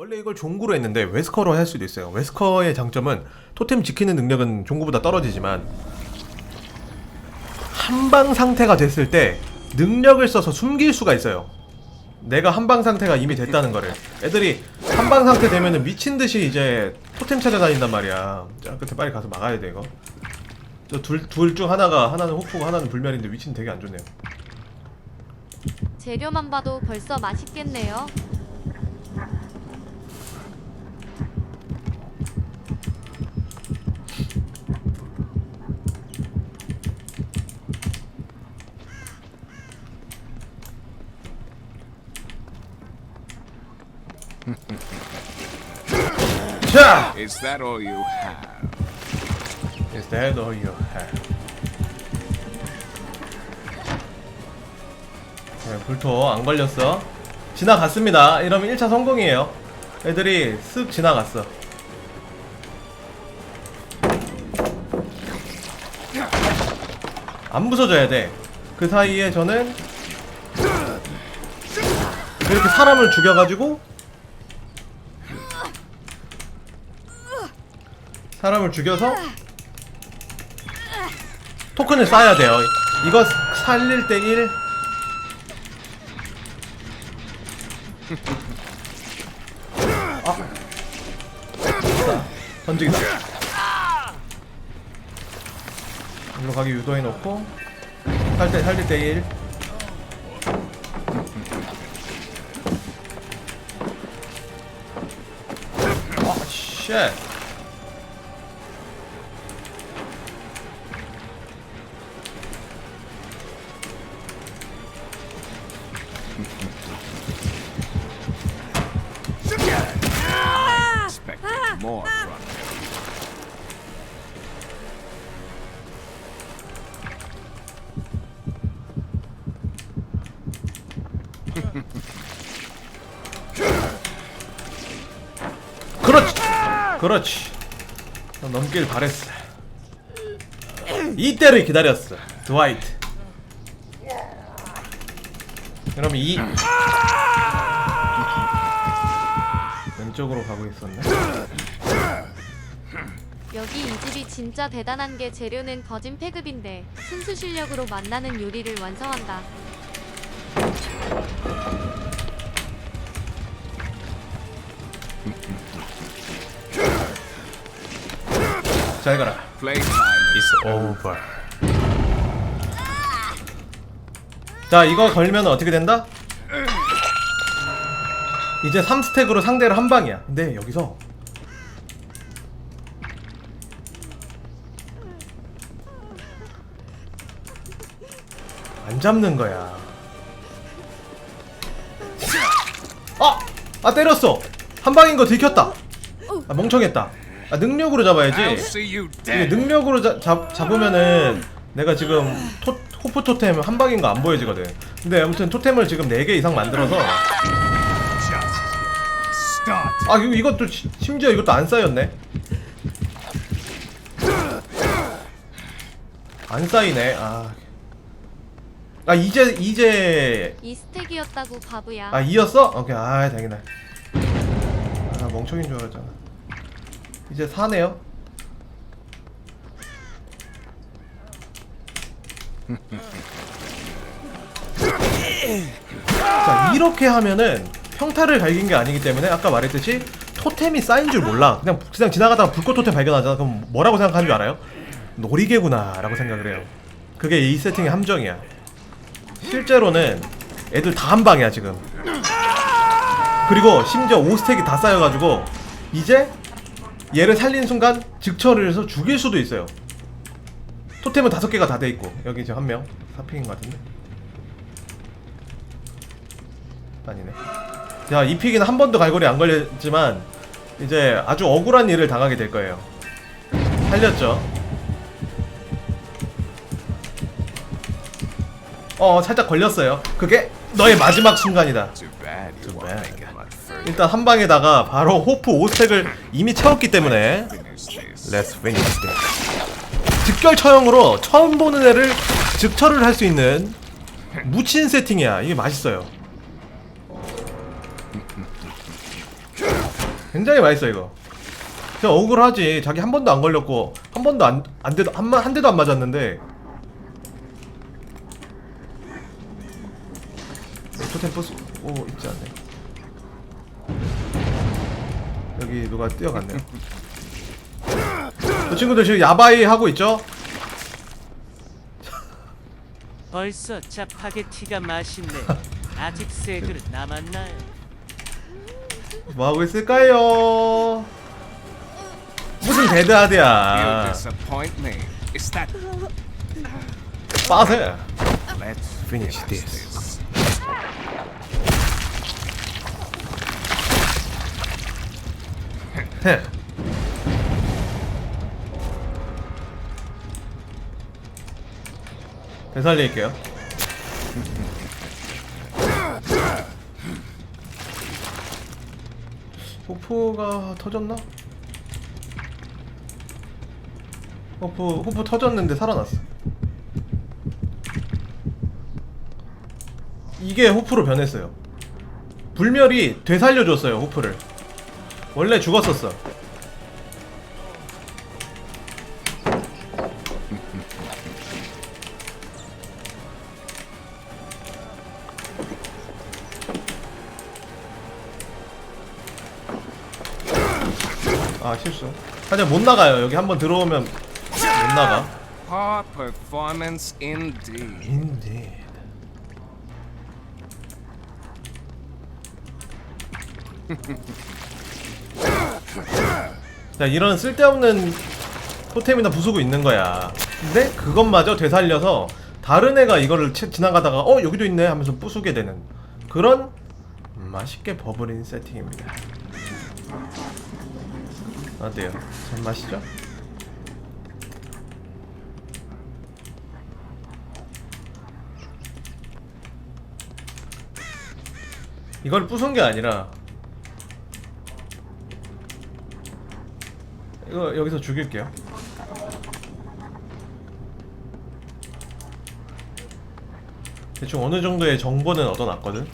원래 이걸 종구로 했는데 웨스커로 할 수도 있어요. 웨스커의 장점은 토템 지키는 능력은 종구보다 떨어지지만 한방 상태가 됐을 때 능력을 써서 숨길 수가 있어요. 내가 한방 상태가 이미 됐다는 거를 애들이 한방 상태 되면은 미친 듯이 이제 토템 찾아다닌단 말이야. 자 끝에 빨리 가서 막아야 돼 이거. 저 둘 둘 중 하나가 하나는 호프고 하나는 불멸인데 위치는 되게 안 좋네요. 재료만 봐도 벌써 맛있겠네요. 자, Is that all you have? is that all you have? 네, 불토 안 걸렸어. 지나갔습니다. 이러면 1차 성공이에요. 애들이 쓱 지나갔어. 안 부서져야 돼. 그 사이에 저는 이렇게 사람을 죽여가지고 사람을 죽여서 토큰을 쌓아야 돼요. 이거 살릴 때 1. 아. 던지기다. 일로 가기 유도해 놓고 살때 살릴 때 1. 아, 쉣. 그렇지. 그렇지. 넌 넘길 바랬어. 이때를 기다렸어 드와이트. 그럼 이 왼쪽으로 가고 있었네. 여기 이 집이 진짜 대단한 게 재료는 거진 패급인데 순수 실력으로 만나는 요리를 완성한다. 잘 가라. It's over. 자 이거 걸면 어떻게 된다? 이제 3스택으로 상대를 한 방이야. 근데 여기서. 안 잡는 거야. 아! 아 때렸어. 한 방인 거 들켰다. 아 멍청했다 아 능력으로 잡아야지. 이게. 능력으로 잡, 잡, 잡으면은 내가 지금 토, 호프 토템 한 방인 거 안 보여지거든. 근데 아무튼 토템을 지금 4개 이상 만들어서. 아 이거 이것도 시- 심지어 이것도 안 쌓였네. 안 쌓이네. 아, 아 이제 이제. 이 스택이었다고 바보야. 아 이었어? 오케이. 아 다행이다. 아 멍청인 줄 알았잖아 이제 사네요. 자 이렇게 하면은 평타를 갈긴 게 아니기 때문에 아까 말했듯이 토템이 쌓인 줄 몰라. 그냥 그냥 지나가다가 불꽃 토템 발견하잖아. 그럼 뭐라고 생각하는 줄 알아요? 놀이개구나 라고 생각을 해요. 그게 이 세팅의 함정이야. 실제로는 애들 다 한 방이야 지금. 그리고 심지어 5스택이 다 쌓여가지고 이제 얘를 살린 순간 즉처를 해서 죽일 수도 있어요. 토템은 다섯 개가 다 돼 있고 여기 지금 한명 사픽인 것 같은데. 아니네. 자 이 픽은 한 번도 갈고리 안 걸렸지만 이제 아주 억울한 일을 당하게 될 거예요. 살렸죠? 어 살짝 걸렸어요. 그게 너의 마지막 순간이다 일단 한 방에다가 바로 호프 5스택을 이미 채웠기 때문에 finish this. 즉결 처형으로 처음 보는 애를 즉처를 할 수 있는 무친 세팅이야. 이게 맛있어요. 굉장히 맛있어 이거. 그냥 억울하지. 자기 한 번도 안 걸렸고 한 번도 안, 안 대도 한, 마- 한 대도 안 맞았는데. 토템 부스 오 있지 않네. 여기 누가 뛰어갔네요. 저 친구들 지금 야바이 하고 있죠? 벌써 짜파게티가 맛있네. 아직 세 그릇 남았나요? 뭐 하고 있을까요? 무슨 You 데드하드야? disappoint me. Is that 빠세. let's finish this. This. 헤. 되살릴게요. 호프가 터졌나? 호프 호프 터졌는데 살아났어. 이게 호프로 변했어요. 불멸이 되살려줬어요 호프를. 원래 죽었었어. 아 실수. 하지만 못 나가요. 여기 한번 들어오면 못 나가. Poor performance indeed. Indeed. 자 이런 쓸데없는 토템이나 부수고 있는 거야. 근데 그것마저 되살려서 다른 애가 이거를 채- 지나가다가 어 여기도 있네 하면서 부수게 되는 그런 맛있게 버무린 세팅입니다. 어때요? 전 맛이죠? 이걸 부순 게 아니라 이거 여기서 죽일게요. 대충 어느 정도의 정보는 얻어놨거든.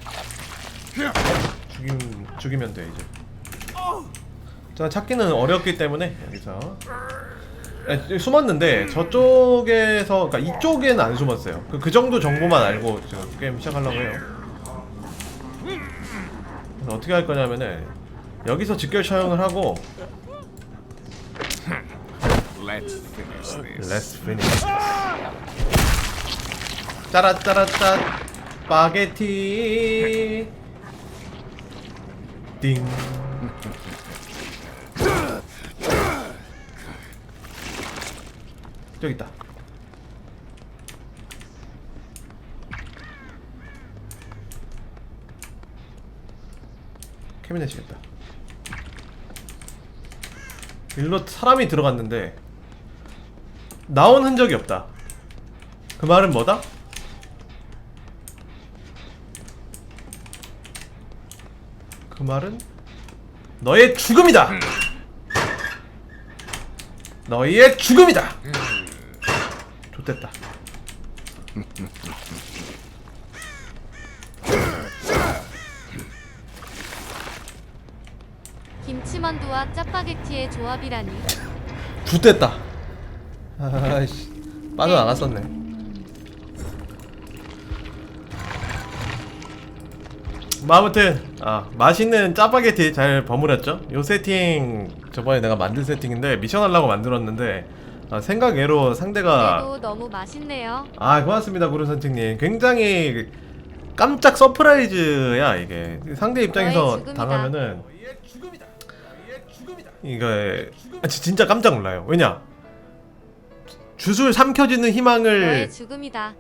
죽임 죽이면 돼 이제. 자 찾기는 어렵기 때문에 여기서 에, 숨었는데 저쪽에서 그러니까 이쪽에는 안 숨었어요. 그, 그 정도 정보만 알고 지금 게임 시작하려고 해요. 그래서 어떻게 할 거냐면은 여기서 직결 처형을 하고 Let's finish this. Let's finish. 짜라짜라짜 파게티 띵. 저기 있다. 캐비넷이겠다. 일로 사람이 들어갔는데 나온 흔적이 없다. 그 말은 뭐다? 그 말은 너의 죽음이다. 너희의 죽음이다. 좋됐다. 김치만두와 짜파게티의 조합이라니. 좋됐다. 아이씨 빠져나갔었네. 뭐 아무튼 아 맛있는 짜파게티 잘 버무렸죠? 요 세팅 저번에 내가 만든 세팅인데 미션 하려고 만들었는데 아, 생각 외로 상대가 그래도 너무 맛있네요. 아 고맙습니다 구름선생님 굉장히 깜짝 서프라이즈야 이게 상대 입장에서 죽음이다. 당하면은 이거 아, 지- 진짜 깜짝 놀라요 왜냐 주술 삼켜지는 희망을 너의 죽음이다.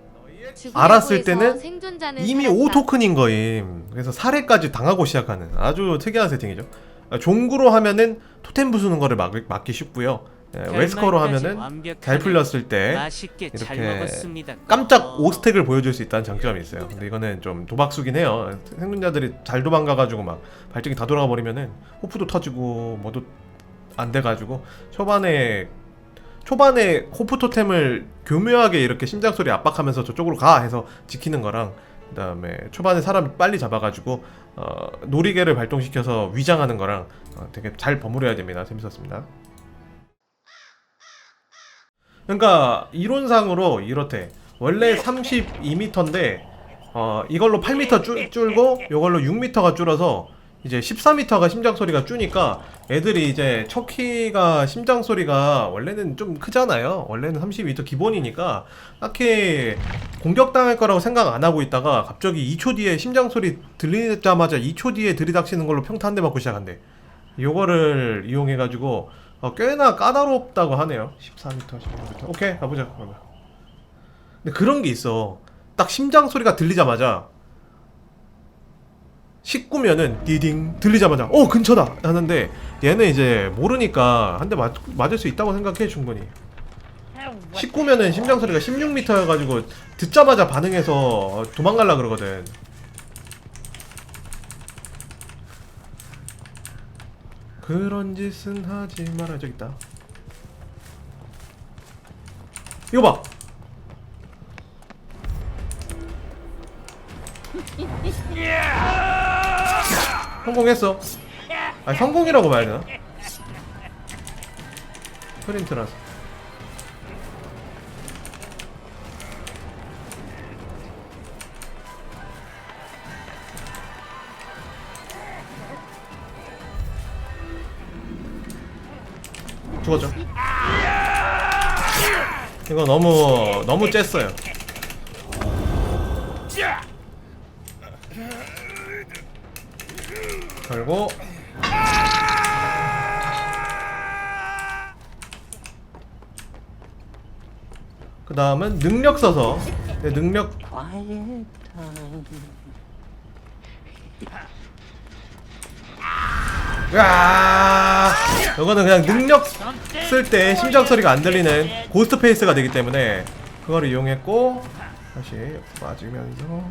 죽음의 알았을 때는 생존자는 이미 살았다. 5토큰인 거임 그래서 살해까지 당하고 시작하는 아주 특이한 세팅이죠 아, 종구로 하면은 토템 부수는 거를 막, 막기 쉽고요 예, 웨스커로 하면은. 잘 풀렸을 때 맛있게 잘 이렇게 먹었습니다. 깜짝 어. 5스택을 보여줄 수 있다는 장점이 있어요. 근데 이거는 좀 도박수긴 해요. 생존자들이 잘 도망가가지고 막 발전기 다 돌아가 버리면은 호프도 터지고 뭐도 안 돼가지고 초반에 초반에 호프 토템을 교묘하게 이렇게 심장 소리 압박하면서 저쪽으로 가 해서 지키는 거랑 그다음에 초반에 사람 빨리 잡아가지고 어, 놀이개를 발동시켜서 위장하는 거랑 어, 되게 잘 버무려야 됩니다. 재밌었습니다. 그러니까 이론상으로 이렇대. 원래 32m인데 어, 이걸로 8m 줄, 줄고 이걸로 6m가 줄어서 이제 14m가 심장 소리가 주니까 애들이 이제 척키가 심장 소리가 원래는 좀 크잖아요. 원래는 32m 기본이니까 딱히 공격당할 거라고 생각 안 하고 있다가 갑자기 2초 뒤에 심장 소리 들리자마자 2초 뒤에 들이닥치는 걸로 평타 한 대 맞고 시작한대. 요거를 이용해 가지고 어, 꽤나 까다롭다고 하네요. 14m, 16m. 오케이 가보자 그러면. 근데 그런 게 있어. 딱 심장 소리가 들리자마자 19면은 디딩 들리자마자 어 근처다. 하는데 얘는 이제 모르니까 한 대 맞을 수 있다고 생각해 충분히. 19면은 심장 소리가 16m여가지고 듣자마자 반응해서 도망갈라 그러거든. 그런 짓은 하지 마라 저기 있다. 이거 봐 성공했어. 아니 성공이라고 말해야? 프린트라서. 죽었죠? 이거 너무 너무 쬐어요. 걸고. 그 다음은 능력 써서. 네, 능력. 야! 이거는 그냥 능력 쓸 때 심장 소리가 안 들리는 고스트 페이스가 되기 때문에 그거를 이용했고 다시 맞으면서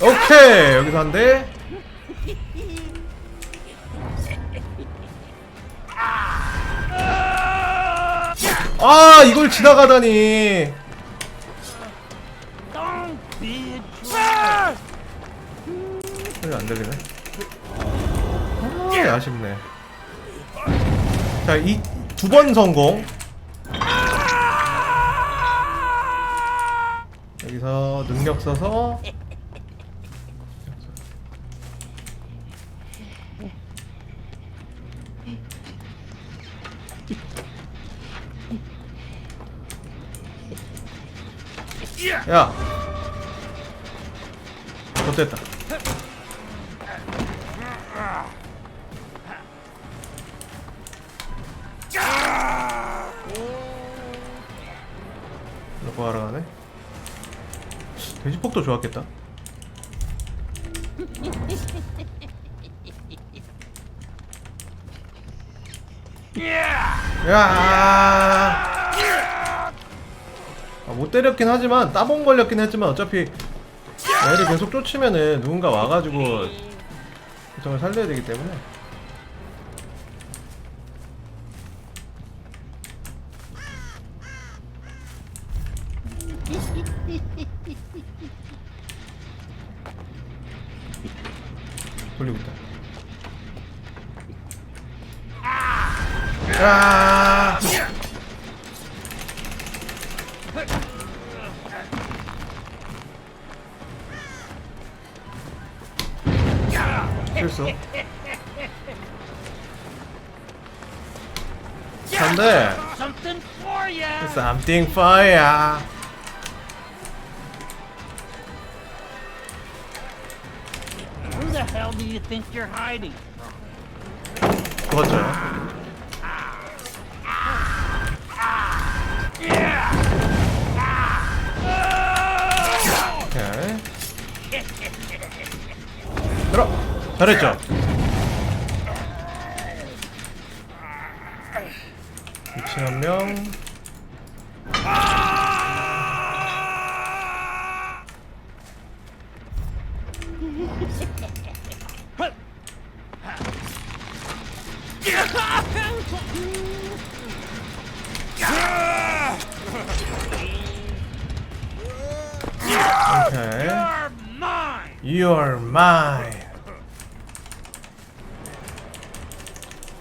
오케이 여기서 한대. 아 이걸 지나가다니. 소리 안 들리네. 아 아쉽네. 자이 두 번 성공. 여기서 능력 써서 야. 못됐다. 이거 하러 가네. 돼지폭도 좋았겠다. 야 아, 못 때렸긴 하지만 따봉 걸렸긴 했지만 어차피 애를 계속 쫓으면은 누군가 와가지고 정을 살려야 되기 때문에 실수. 안돼. Something for ya. Something for ya. Who the hell do you think you're hiding? 그렇죠. 잘했죠. 위치 한 명. 오케이. You're mine.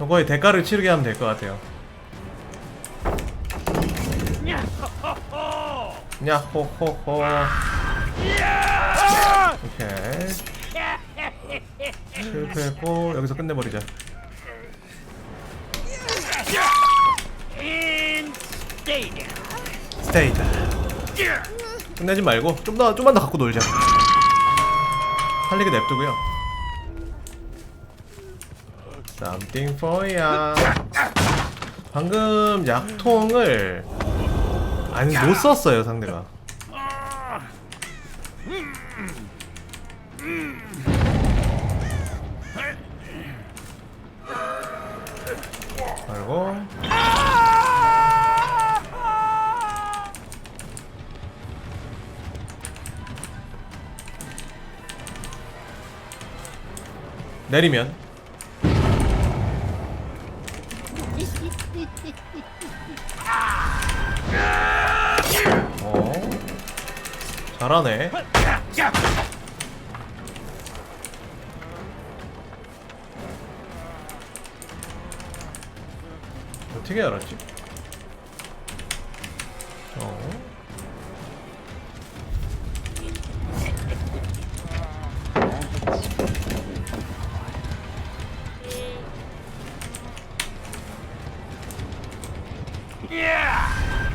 이거의 대가를 치르게 하면 될 것 같아요. 야호호호. 오케이. 실패했고 여기서 끝내버리자. 스테이트. 끝내지 말고 좀 더 좀만 더 갖고 놀자. 살리게 냅두고요. Something for ya. 방금 약통을 아니 못 썼어요 상대가. 말고 내리면 잘하네 어떻게 알았지? 어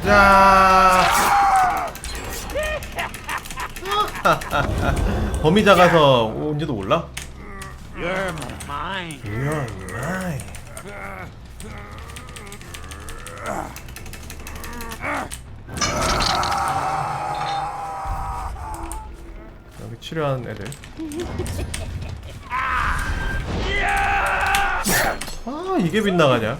자. 범위 작아서 온지도 몰라? You're mine. You're mine. 여기 치료한 애들. 아 이게 빗나가냐?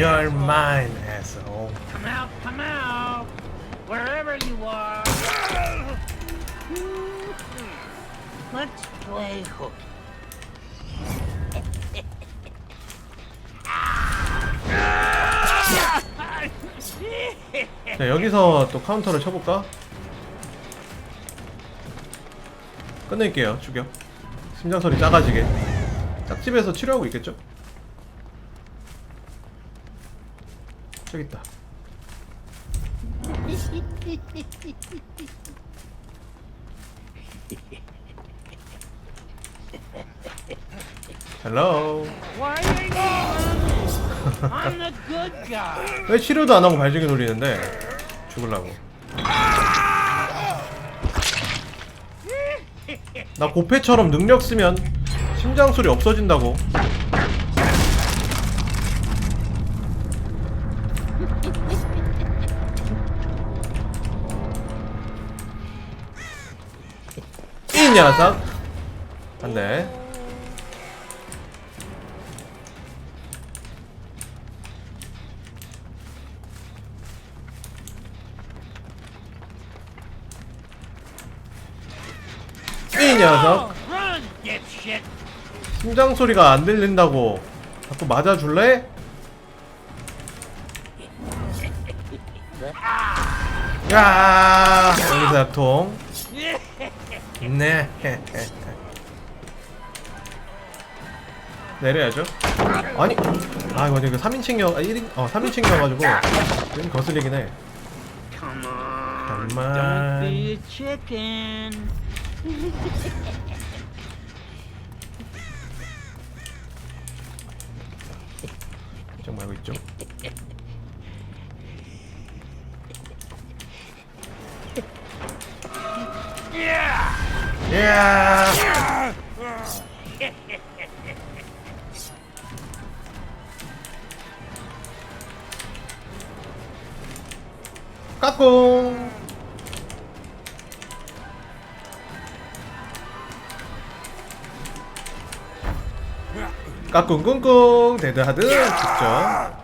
You're mine, asshole. Come out, come out. Wherever you are. Let's play hook. 자 여기서 또 카운터를 쳐볼까? 끝낼게요 추격 심장소리 작아지게 짝집에서 치료하고 있겠죠? 저기 있다. 헬로. 왜 치료도 안 하고 발전기 돌리는데? 죽을라고. 나 고패처럼 능력 쓰면 심장 소리 없어진다고 이 녀석 안돼 이 녀석. 심장 소리가 안 들린다고. 자꾸 맞아줄래? 야 여기서 약통 네. 내려야죠. 아니 아 이거 이거 3인칭이어 아 1인 어 3인칭이어가지고 좀 거슬리긴 해. Come on. 야 까꿍. 까꿍꿍꿍. 데드하드 직접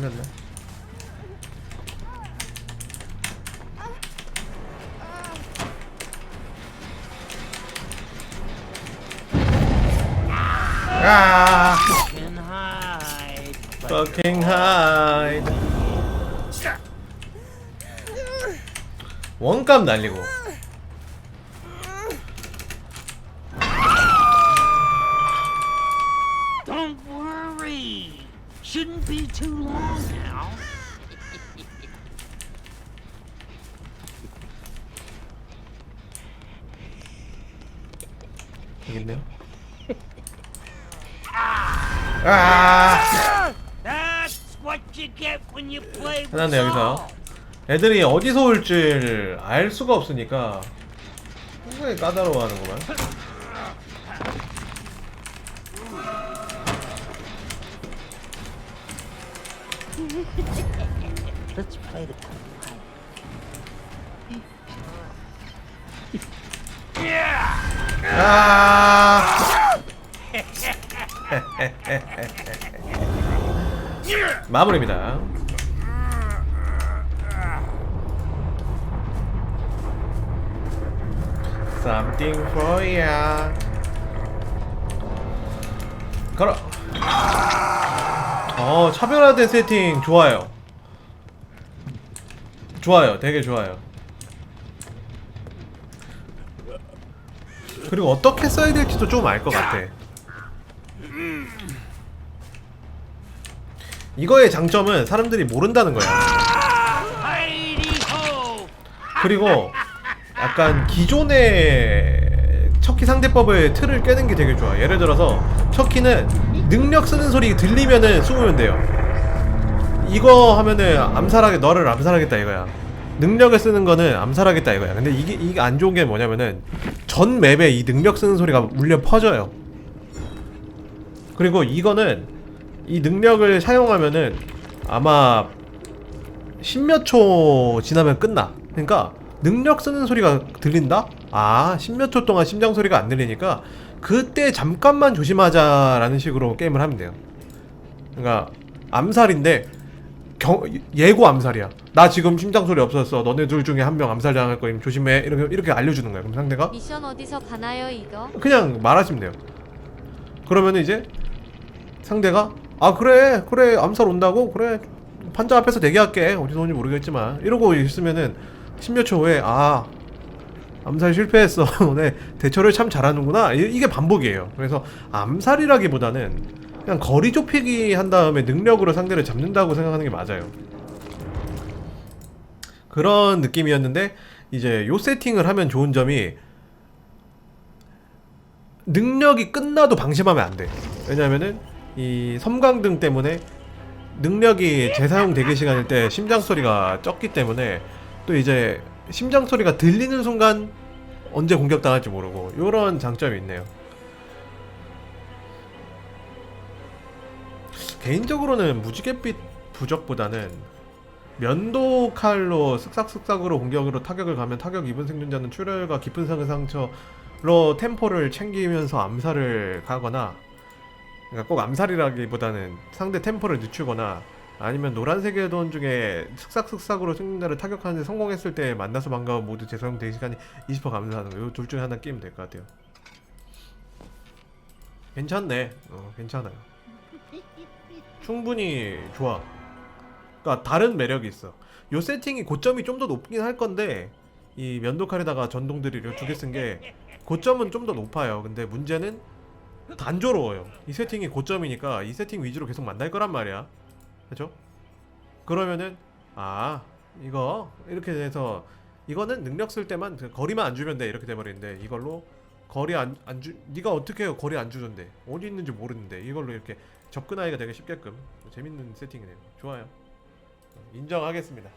걸렸네. 아, fucking hide. 원값 날리고. Don't worry. Shouldn't be too long now. 되겠네요. 아, That's what you get when you play with 하나네 여기서. 애들이 어디서 올 줄 알 수가 없으니까 굉장히 까다로워하는구만. Let's play the 아. 마무리입니다. Something for ya. 걸어. 어 차별화된 세팅 좋아요. 좋아요, 되게 좋아요. 그리고 어떻게 써야 될지도 좀 알 것 같아. 이거의 장점은 사람들이 모른다는 거야. 그리고 약간 기존의 척키 상대법의 틀을 깨는 게 되게 좋아. 예를 들어서 척키는 능력 쓰는 소리 들리면은 숨으면 돼요. 이거 하면은 암살하게 너를 암살하겠다 이거야. 능력을 쓰는 거는 암살하겠다 이거야. 근데 이게 이게 안 좋은 게 뭐냐면은 전 맵에 이 능력 쓰는 소리가 울려 퍼져요. 그리고 이거는 이 능력을 사용하면은 아마 십몇 초 지나면 끝나. 그러니까 능력 쓰는 소리가 들린다? 아, 십몇 초 동안 심장 소리가 안 들리니까 그때 잠깐만 조심하자라는 식으로 게임을 하면 돼요. 그러니까 암살인데 경, 예고 암살이야. 나 지금 심장 소리 없었어. 너네 둘 중에 한 명 암살 당할 거임. 조심해. 이렇게 이렇게 알려주는 거야. 그럼 상대가 미션 어디서 가나요 이거? 그냥 말하시면 돼요. 그러면 이제 상대가? 아 그래 그래 암살 온다고? 그래 판자 앞에서 대기할게. 어디서 오는지 모르겠지만. 이러고 있으면은 십몇 초 후에 아 암살 실패했어. 네 대처를 참 잘하는구나. 이- 이게 반복이에요. 그래서 암살이라기보다는 그냥 거리 좁히기 한 다음에 능력으로 상대를 잡는다고 생각하는 게 맞아요. 그런 느낌이었는데 이제 요 세팅을 하면 좋은 점이 능력이 끝나도 방심하면 안 돼. 왜냐면은 이 섬광등 때문에 능력이 재사용 대기 시간일 때 심장 소리가 적기 때문에 또 이제 심장 소리가 들리는 순간 언제 공격당할지 모르고 요런 장점이 있네요. 개인적으로는 무지갯빛 부적보다는 면도 칼로 쓱싹쓱싹으로 공격으로 타격을 가면 타격 입은 생존자는 출혈과 깊은 상의 상처로 템포를 챙기면서 암살을 가거나 그러니까 꼭 암살이라기보다는 상대 템포를 늦추거나 아니면 노란색의 돈 중에 슥싹슥싹으로 생존자를 타격하는데 성공했을 때 만나서 반가운 모두 재사용 대기 시간이 20% 감소하는 거. 이둘 중에 하나 끼면 될 것 같아요. 괜찮네. 어, 괜찮아요. 충분히 좋아. 그러니까 다른 매력이 있어. 요 세팅이 고점이 좀 더 높긴 할 건데 이 면도칼에다가 전동들이 두개 쓴 게 고점은 좀 더 높아요. 근데 문제는 단조로워요. 이 세팅이 고점이니까 이 세팅 위주로 계속 만날 거란 말이야. 그죠? 그러면은 아 이거 이렇게 돼서 이거는 능력 쓸 때만 그 거리만 안 주면 돼. 이렇게 돼버리는데 이걸로 거리 안 안주 네가 어떻게 해요? 거리 안 주던데. 어디 있는지 모르는데. 이걸로 이렇게 접근하기가 되게 쉽게끔. 재밌는 세팅이네요. 좋아요. 인정하겠습니다